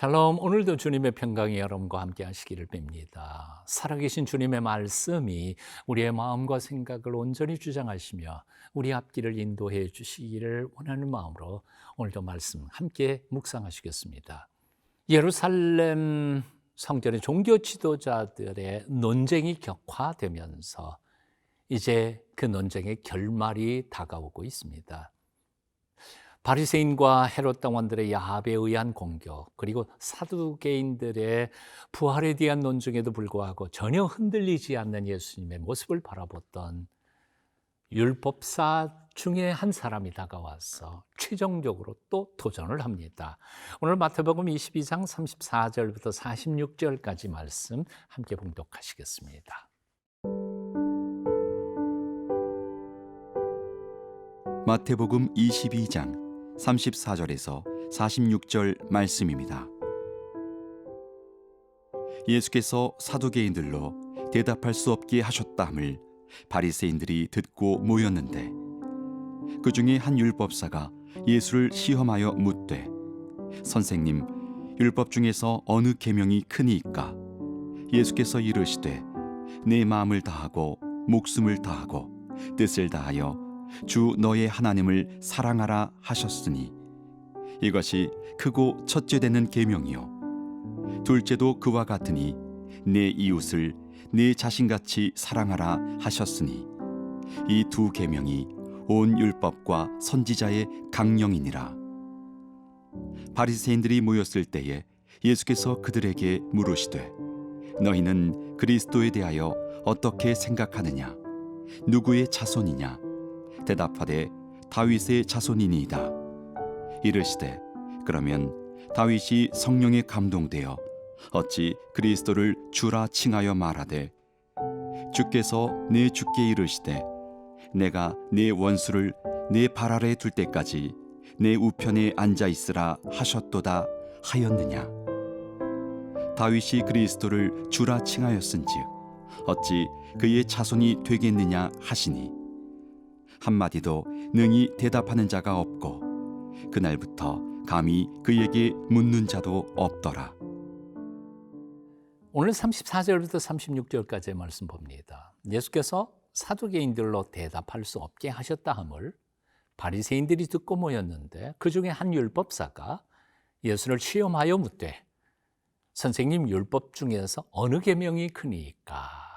샬롬 오늘도 주님의 평강이 여러분과 함께 하시기를 빕니다. 살아계신 주님의 말씀이 우리의 마음과 생각을 온전히 주장하시며 우리 앞길을 인도해 주시기를 원하는 마음으로 오늘도 말씀 함께 묵상하시겠습니다. 예루살렘 성전의 종교 지도자들의 논쟁이 격화되면서 이제 그 논쟁의 결말이 다가오고 있습니다. 바리새인과 헤롯 당원들의 야합에 의한 공격 그리고 사두개인들의 부활에 대한 논증에도 불구하고 전혀 흔들리지 않는 예수님의 모습을 바라봤던 율법사 중에 한 사람이 다가와서 최종적으로 또 도전을 합니다. 오늘 마태복음 22장 34절부터 46절까지 말씀 함께 봉독하시겠습니다. 마태복음 22장 34절에서 46절 말씀입니다. 예수께서 사두개인들로 대답할 수 없게 하셨다함을 바리새인들이 듣고 모였는데 그 중에 한 율법사가 예수를 시험하여 묻되 선생님 율법 중에서 어느 계명이 크니이까 예수께서 이르시되 내 마음을 다하고 목숨을 다하고 뜻을 다하여 주 너의 하나님을 사랑하라 하셨으니 이것이 크고 첫째 되는 계명이요. 둘째도 그와 같으니 내 이웃을 내 자신같이 사랑하라 하셨으니 이 두 계명이 온 율법과 선지자의 강령이니라. 바리새인들이 모였을 때에 예수께서 그들에게 물으시되 너희는 그리스도에 대하여 어떻게 생각하느냐? 누구의 자손이냐 대답하되 다윗의 자손이니이다. 이르시되 그러면 다윗이 성령에 감동되어 어찌 그리스도를 주라 칭하여 말하되 주께서 내 주께 이르시되 내가 내 원수를 내 발 아래 둘 때까지 내 우편에 앉아 있으라 하셨도다 하였느냐 다윗이 그리스도를 주라 칭하였은즉 어찌 그의 자손이 되겠느냐 하시니 한마디도 능히 대답하는 자가 없고 그날부터 감히 그에게 묻는 자도 없더라. 오늘 34절부터 36절까지의 말씀 봅니다. 예수께서 사두개인들로 대답할 수 없게 하셨다 함을 바리새인들이 듣고 모였는데 그 중에 한 율법사가 예수를 시험하여 묻되 선생님 율법 중에서 어느 계명이 크니까?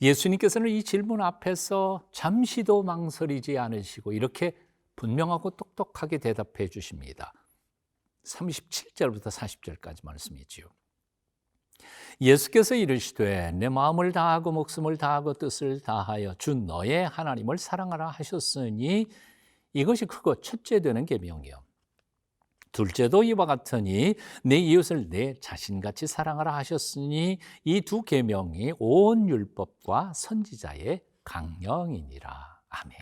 예수님께서는 이 질문 앞에서 잠시도 망설이지 않으시고 이렇게 분명하고 똑똑하게 대답해 주십니다. 37절부터 40절까지 말씀이지요. 예수께서 이르시되 내 마음을 다하고 목숨을 다하고 뜻을 다하여 주 너의 하나님을 사랑하라 하셨으니 이것이 크고 첫째 되는 계명이요. 둘째도 이와 같으니 내 이웃을 내 자신같이 사랑하라 하셨으니 이 두 계명이 온 율법과 선지자의 강령이니라. 아멘.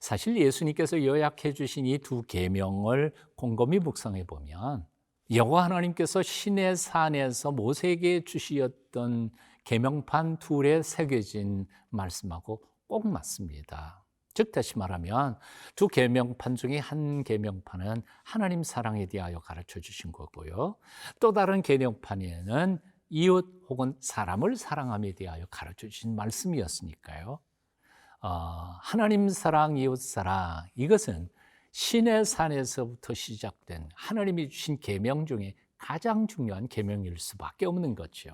사실 예수님께서 요약해 주신 이 두 계명을 곰곰이 묵상해 보면 여호와 하나님께서 신의 산에서 모세에게 주시었던 계명판 둘에 새겨진 말씀하고 꼭 맞습니다. 즉 다시 말하면 두 계명판 중에 한 계명판은 하나님 사랑에 대하여 가르쳐 주신 거고요. 또 다른 계명판에는 이웃 혹은 사람을 사랑함에 대하여 가르쳐 주신 말씀이었으니까요. 어, 하나님 사랑, 이웃 사랑 이것은 신의 산에서부터 시작된 하나님이 주신 계명 중에 가장 중요한 계명일 수밖에 없는 거죠.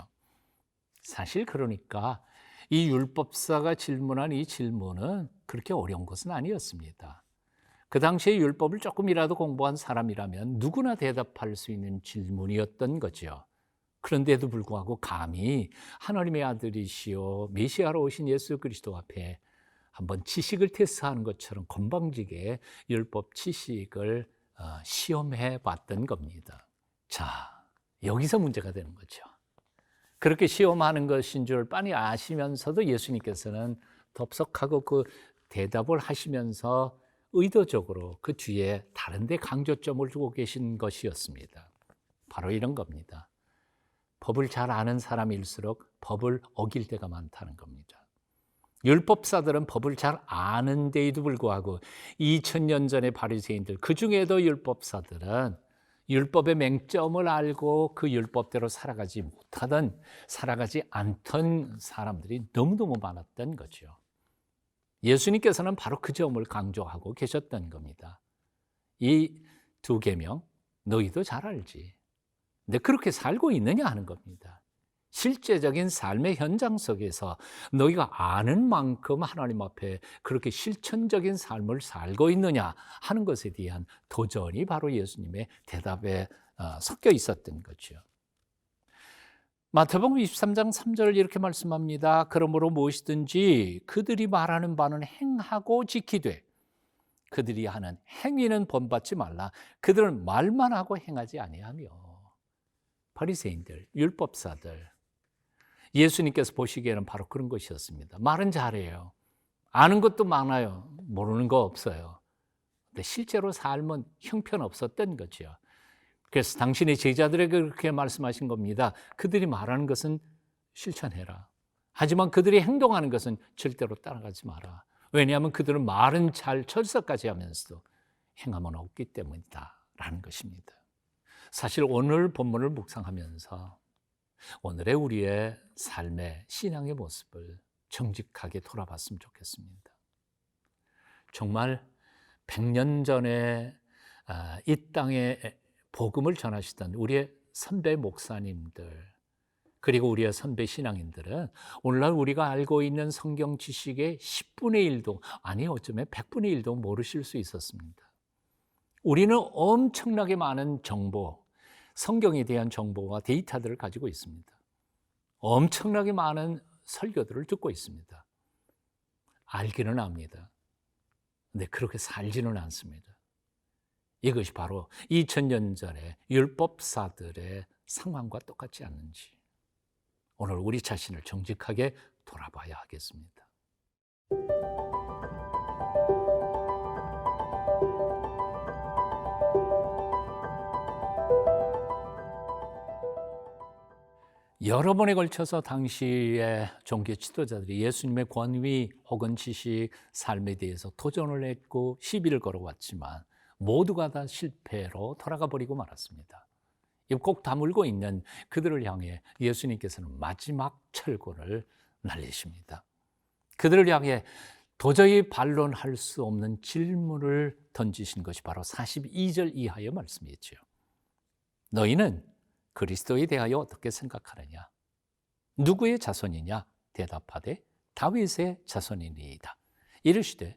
사실 그러니까 이 율법사가 질문한 이 질문은 그렇게 어려운 것은 아니었습니다. 그 당시에 율법을 조금이라도 공부한 사람이라면 누구나 대답할 수 있는 질문이었던 거죠. 그런데도 불구하고 감히 하나님의 아들이시오 메시아로 오신 예수 그리스도 앞에 한번 지식을 테스트하는 것처럼 건방지게 율법 지식을 어, 시험해 봤던 겁니다. 자, 여기서 문제가 되는 거죠. 그렇게 시험하는 것인 줄 빤히 아시면서도 예수님께서는 덥석하고 그 대답을 하시면서 의도적으로 그 뒤에 다른 데 강조점을 두고 계신 것이었습니다. 바로 이런 겁니다. 법을 잘 아는 사람일수록 법을 어길 때가 많다는 겁니다. 율법사들은 법을 잘 아는 데에도 불구하고 2000년 전의 바리새인들 그 중에도 율법사들은 율법의 맹점을 알고 그 율법대로 살아가지 못하던 살아가지 않던 사람들이 너무너무 많았던 거죠. 예수님께서는 바로 그 점을 강조하고 계셨던 겁니다. 이두 계명 너희도 잘 알지. 근데 그렇게 살고 있느냐 하는 겁니다. 실제적인 삶의 현장 속에서 너희가 아는 만큼 하나님 앞에 그렇게 실천적인 삶을 살고 있느냐 하는 것에 대한 도전이 바로 예수님의 대답에 어, 섞여 있었던 거죠. 마태복음 23장 3절 이렇게 말씀합니다. 그러므로 무엇이든지 그들이 말하는 바는 행하고 지키되 그들이 하는 행위는 본받지 말라. 그들은 말만 하고 행하지 아니하며 바리새인들, 율법사들 예수님께서 보시기에는 바로 그런 것이었습니다. 말은 잘해요. 아는 것도 많아요. 모르는 거 없어요. 근데 실제로 삶은 형편없었던 거죠. 그래서 당신의 제자들에게 그렇게 말씀하신 겁니다. 그들이 말하는 것은 실천해라. 하지만 그들이 행동하는 것은 절대로 따라가지 마라. 왜냐하면 그들은 말은 잘 철석까지 하면서도 행함은 없기 때문이다. 라는 것입니다. 사실 오늘 본문을 묵상하면서 오늘의 우리의 삶의 신앙의 모습을 정직하게 돌아봤으면 좋겠습니다. 정말 100년 전에 아, 이 땅에 복음을 전하시던 우리의 선배 목사님들 그리고 우리의 선배 신앙인들은 오늘날 우리가 알고 있는 성경 지식의 10분의 1도 아니 어쩌면 100분의 1도 모르실 수 있었습니다. 우리는 엄청나게 많은 정보, 성경에 대한 정보와 데이터들을 가지고 있습니다. 엄청나게 많은 설교들을 듣고 있습니다. 알기는 압니다. 근데 그렇게 살지는 않습니다. 이것이 바로 2000년 전에 율법사들의 상황과 똑같지 않는지 오늘 우리 자신을 정직하게 돌아봐야 하겠습니다. 여러 번에 걸쳐서 당시의 종교 지도자들이 예수님의 권위 혹은 지식, 삶에 대해서 도전을 했고 시비를 걸어왔지만 모두가 다 실패로 돌아가 버리고 말았습니다. 꼭 다물고 있는 그들을 향해 예수님께서는 마지막 철권을 날리십니다. 그들을 향해 도저히 반론할 수 없는 질문을 던지신 것이 바로 42절 이하의 말씀이죠. 너희는 그리스도에 대하여 어떻게 생각하느냐? 누구의 자손이냐? 대답하되 다윗의 자손이니이다. 이르시되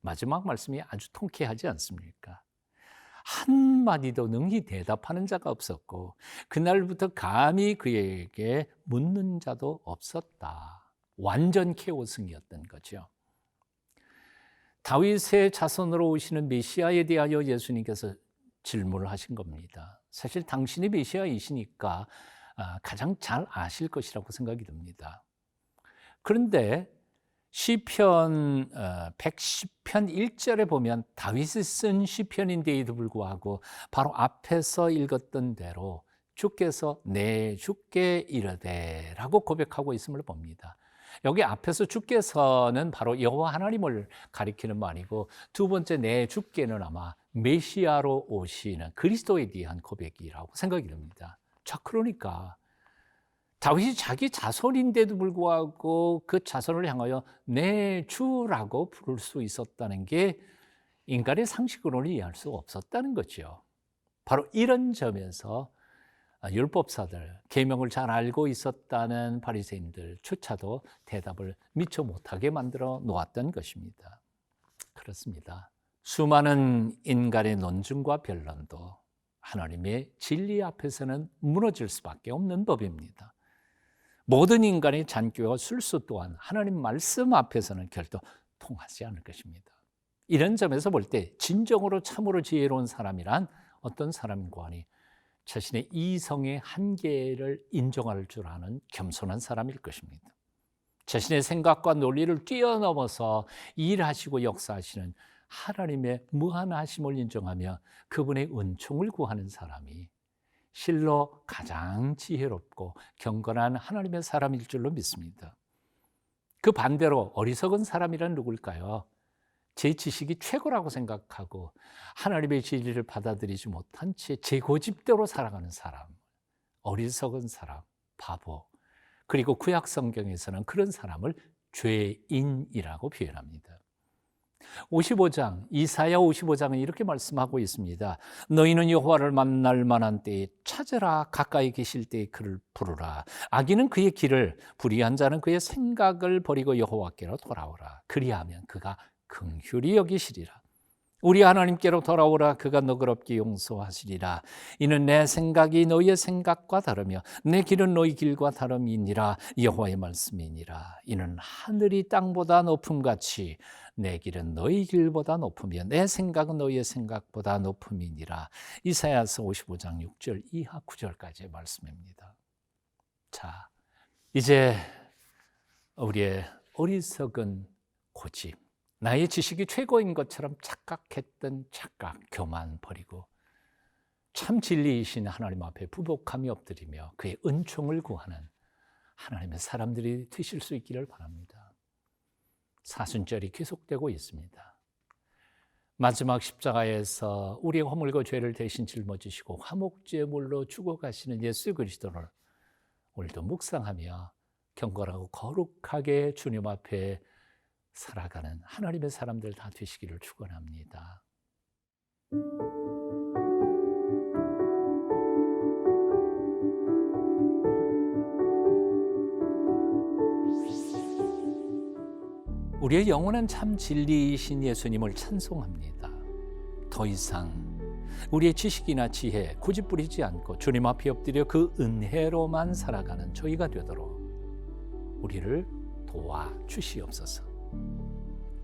마지막 말씀이 아주 통쾌하지 않습니까? 한마디도 능히 대답하는 자가 없었고 그날부터 감히 그에게 묻는 자도 없었다. 완전 케오승이었던 거죠. 다윗의 자손으로 오시는 메시아에 대하여 예수님께서 질문을 하신 겁니다. 사실 당신이 메시아이시니까 아, 가장 잘 아실 것이라고 생각이 듭니다. 그런데 시편 110편 1절에 보면 다윗이 쓴 시편인데에도 불구하고 바로 앞에서 읽었던 대로 주께서 내 주께 이르되라고 고백하고 있음을 봅니다. 여기 앞에서 주께서는 바로 여호와 하나님을 가리키는 말이고 두 번째 내 주께는 아마 메시아로 오시는 그리스도에 대한 고백이라고 생각이 듭니다. 자, 그러니까 다윗이 자기 자손인데도 불구하고 그 자손을 향하여 내 주라고 부를 수 있었다는 게 인간의 상식으로는 이해할 수 없었다는 거죠. 바로 이런 점에서 율법사들, 계명을 잘 알고 있었다는 바리새인들 조차도 대답을 미처 못하게 만들어 놓았던 것입니다. 그렇습니다. 수많은 인간의 논증과 변론도 하나님의 진리 앞에서는 무너질 수밖에 없는 법입니다. 모든 인간의 잔꾀와 술수 또한 하나님 말씀 앞에서는 결도 통하지 않을 것입니다. 이런 점에서 볼 때 진정으로 참으로 지혜로운 사람이란 어떤 사람인고 하니 자신의 이성의 한계를 인정할 줄 아는 겸손한 사람일 것입니다. 자신의 생각과 논리를 뛰어넘어서 일하시고 역사하시는 하나님의 무한하심을 인정하며 그분의 은총을 구하는 사람이 실로 가장 지혜롭고 경건한 하나님의 사람일 줄로 믿습니다. 그 반대로 어리석은 사람이란 누굴까요? 제 지식이 최고라고 생각하고 하나님의 진리를 받아들이지 못한 채 제 고집대로 살아가는 사람, 어리석은 사람, 바보. 그리고 구약 성경에서는 그런 사람을 죄인이라고 표현합니다. 55장 이사야 55장은 이렇게 말씀하고 있습니다. 너희는 여호와를 만날 만한 때에 찾으라 가까이 계실 때에 그를 부르라. 악인은 그의 길을 불의한 자는 그의 생각을 버리고 여호와께로 돌아오라. 그리하면 그가 긍휼히 여기시리라. 우리 하나님께로 돌아오라. 그가 너그럽게 용서하시리라. 이는 내 생각이 너희의 생각과 다르며 내 길은 너희 길과 다름이니라. 여호와의 말씀이니라. 이는 하늘이 땅보다 높음 같이 내 길은 너희 길보다 높으며 내 생각은 너희의 생각보다 높음이니라. 이사야서 55장 6절 이하 9절까지의 말씀입니다. 자 이제 우리의 어리석은 고집 나의 지식이 최고인 것처럼 착각했던 착각, 교만 버리고 참 진리이신 하나님 앞에 부복함이 엎드리며 그의 은총을 구하는 하나님의 사람들이 되실 수 있기를 바랍니다. 사순절이 계속되고 있습니다. 마지막 십자가에서 우리의 허물과 죄를 대신 짊어지시고 화목제 물로 죽어가시는 예수 그리스도를 오늘도 묵상하며 경건하고 거룩하게 주님 앞에 살아가는 하나님의 사람들 다 되시기를 축원합니다. 우리의 영혼은 참 진리이신 예수님을 찬송합니다. 더 이상 우리의 지식이나 지혜 뿌리지 않고 주님 앞에 엎드려 그 은혜로만 살아가는 저희가 되도록 우리를 도와 주시옵소서.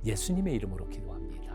예수님의 이름으로 기도합니다.